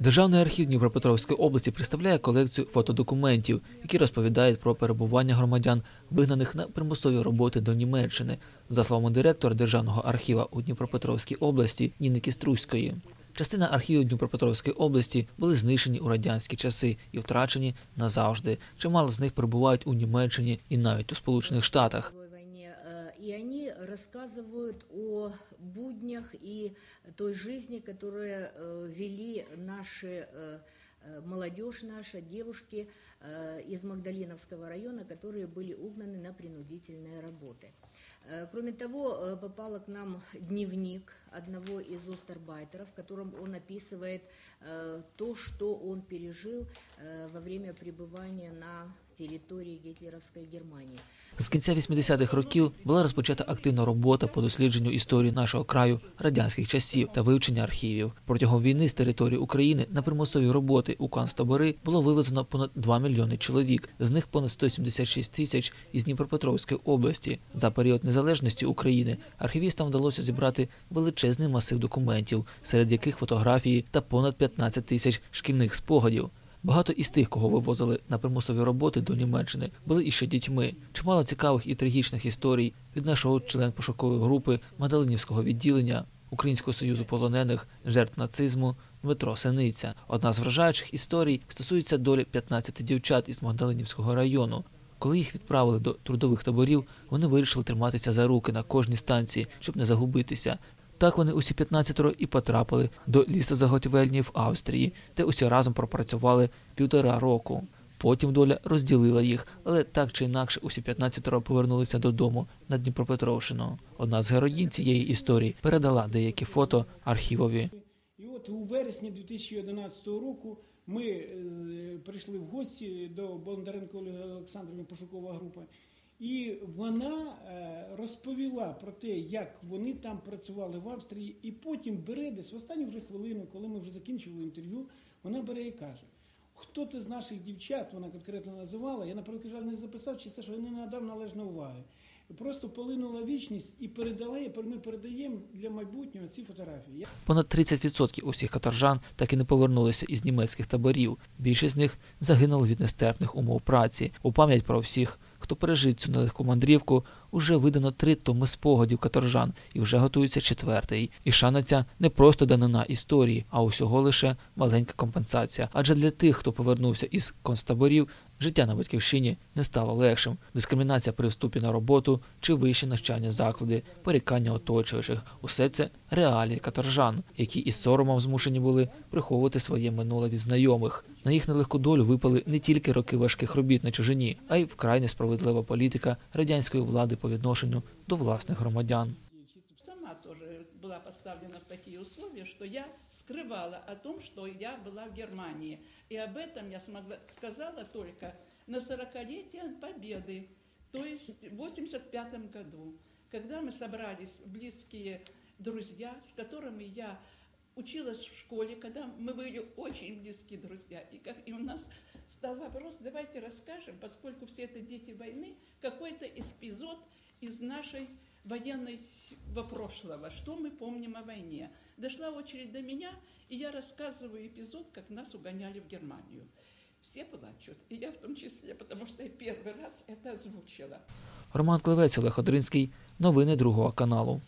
Державний архів Дніпропетровської області представляє колекцію фотодокументів, які розповідають про перебування громадян, вигнаних на примусові роботи до Німеччини, за словами директора Державного архіва у Дніпропетровській області Ніни Кіструської. Частина архівів Дніпропетровської області були знищені у радянські часи і втрачені назавжди. Чимало з них перебувають у Німеччині і навіть у Сполучених Штатах. И они рассказывают о буднях и той жизни, которую э, вели наши э, э, молодежь наша, девушки из Магдалиновского района, которые были угнаны на принудительные работы. Кроме того, попало к нам дневник одного из остарбайтеров, в котором он описывает то, что он пережил во время пребывания на территории гитлеровской Германии. З кінця 80-х років була розпочата активна робота по дослідженню історії нашого краю радянських часів та вивчення архівів. Протягом війни з території України на примусові роботи у концтабори було вивезено понад 2 мільйони чоловік, з них понад 176 тисяч із Дніпропетровської області. За період незалежності України архівістам вдалося зібрати величезний масив документів, серед яких фотографії та понад 15 тисяч шкільних спогадів. Багато із тих, кого вивозили на примусові роботи до Німеччини, були іще дітьми. Чимало цікавих і трагічних історій від нашого член пошукової групи Мадалинівського відділення Українського союзу полонених жертв нацизму Дмитро Синиця. Одна з вражаючих історій стосується долі 15 дівчат із Магдалинівського району. Коли їх відправили до трудових таборів, вони вирішили триматися за руки на кожній станції, щоб не загубитися. Так вони усі 15 і потрапили до лісозаготівельні в Австрії, де усі разом пропрацювали півтора року. Потім доля розділила їх, але так чи інакше усі 15 повернулися додому на Дніпропетровщину. Одна з героїнь цієї історії передала деякі фото архівові. І от у вересні 2011 року ми е, прийшли в гості до Бондаренко Олександрівни пошукова група, і вона е, розповіла про те, як вони там працювали в Австрії, і потім бере десь в останню вже хвилину, коли ми вже закінчили інтерв'ю, вона бере і каже. Хто ти з наших дівчат, вона конкретно називала, я на жаль не записав, чи все, що я не надав належної уваги. Просто полинула вічність і передала, ми передаємо для майбутнього ці фотографії. Понад 30% усіх каторжан так і не повернулися із німецьких таборів. Більшість з них загинули від нестерпних умов праці. У пам'ять про всіх, хто пережив цю нелегку мандрівку, уже видано три томи спогадів каторжан і вже готується четвертий. І шана ця не просто данина історії, а усього лише маленька компенсація. Адже для тих, хто повернувся із концтаборів, життя на батьківщині не стало легшим. Дискримінація при вступі на роботу чи вищі навчання заклади, перекання оточуючих усе це реалії каторжан, які із соромом змушені були приховувати своє минуле від знайомих. На їх нелегку долю випали не тільки роки важких робіт на чужині, а й вкрай несправедлива політика радянської влади по відношенню до власних громадян. Сама тоже была поставлена в такие условия, что я скрывала о том, что я была в Германии. И об этом я смогла, сказала только на 40-летие Победы, то есть в 85 году, когда мы собрались близкие друзья, с которыми я училась в школе, когда мы были очень близкие друзья. И, как, и у нас стал вопрос, давайте расскажем, поскольку все это дети войны, какой-то эпизод из нашей военного прошлого, что мы помним о войне. Дошла очередь до меня, и я рассказываю эпизод, как нас угоняли в Германию. Все плачут, и я в том числе, потому что я первый раз это озвучила. Роман Клевець, Олег Одринський. Новини другого каналу.